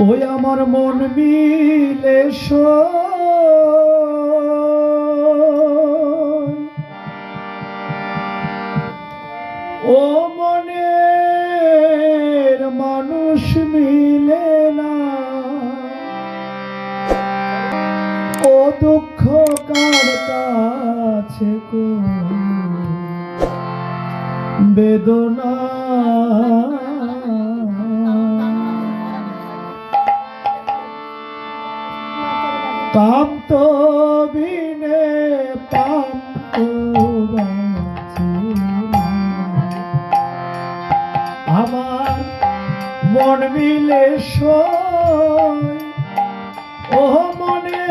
ওই আমার মন মিলে। ও মনের মানুষ মিলে না ও দুঃখ কার কাছে? বেদনা মন মিলে ও মনে,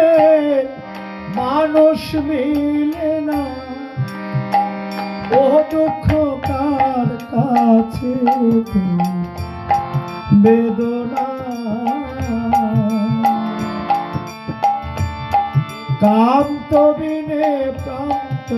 মানুষ মিলে না ও দুঃখ কার কাছে? বেদনা কাম তো বিনে প্রান্ত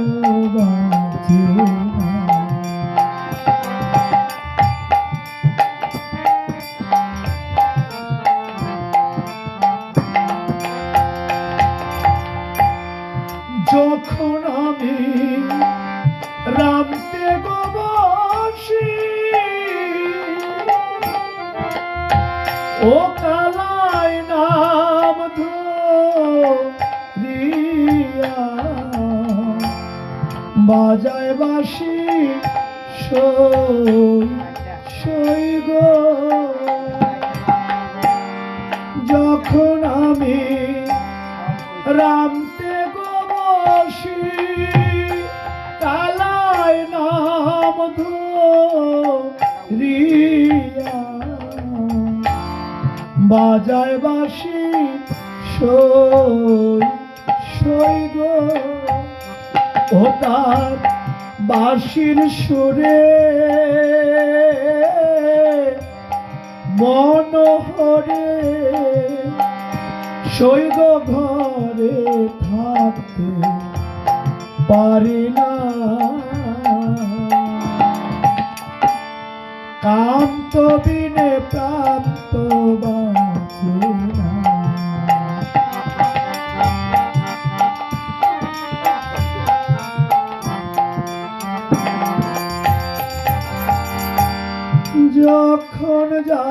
বাজায় বাসি সই গো। যখন আমি রামতে গবসি কালাই নাম ধরিয়া। বাজায় বাসি সই সই গো। তার বাঁশির সুরে। মনোহরে শৈব ঘরে থাকতে পারি না। কান্ত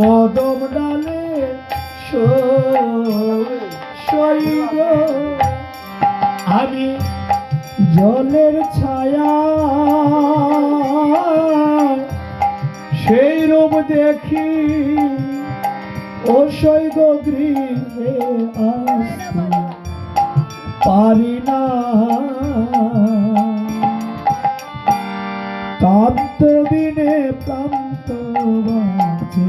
কদম ডালে সৈগ আমি জলের ছায়া। সেই রূপ দেখি ও সৈগ গৃহে পারি না। কান্ত বিনে প্রান্ত বাঁচে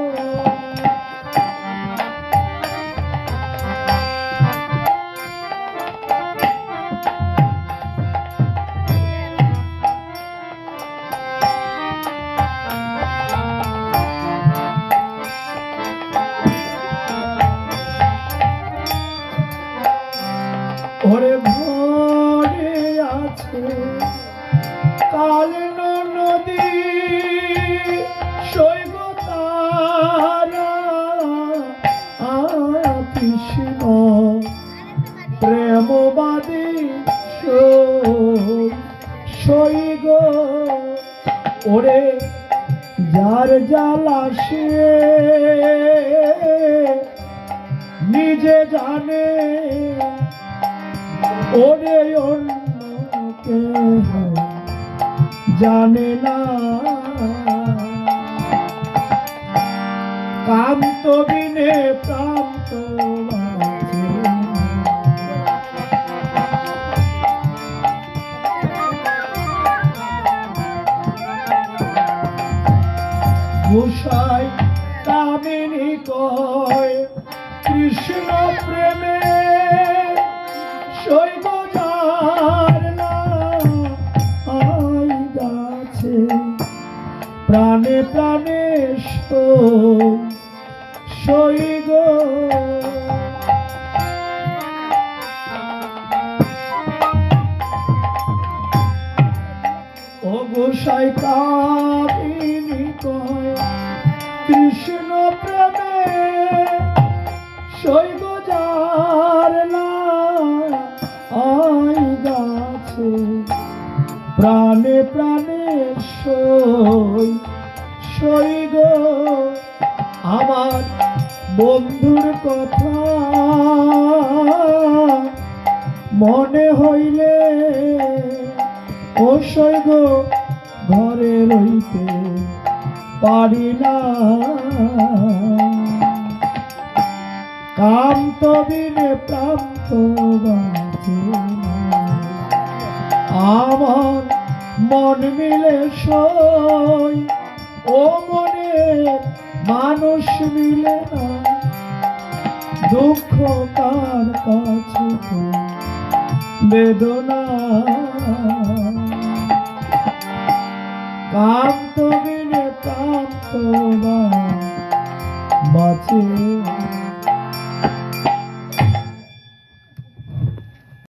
ভরে আছে। কালন নদী শৈব তারা কৃষ্ণ প্রেমবাদী সৈগ। ওরে, যার জ্বালা সে নিজে জানে ওরে জানে না কান্ত বিনে প্রান্ত। গোসাই কামিনী কয় কৃষ্ণ প্রেমে প্রাণে প্রাণে সৈগ ও গোসাই কামিনী কয়, কৃষ্ণ প্রেমে যার না আই গাছে, প্রাণে প্রাণে সই সই গো। আমার বন্ধুর কথা মনে হইলে ও সই গো, ঘরে রইতে পারি না। কান্ত বিনে প্রান্ত বাঁচে আমার মন মিলে সই, ও মনে মানুষ মিলে না। দুঃখ তার কাছে বেদনা। কাম তো বিনে বাঁচে।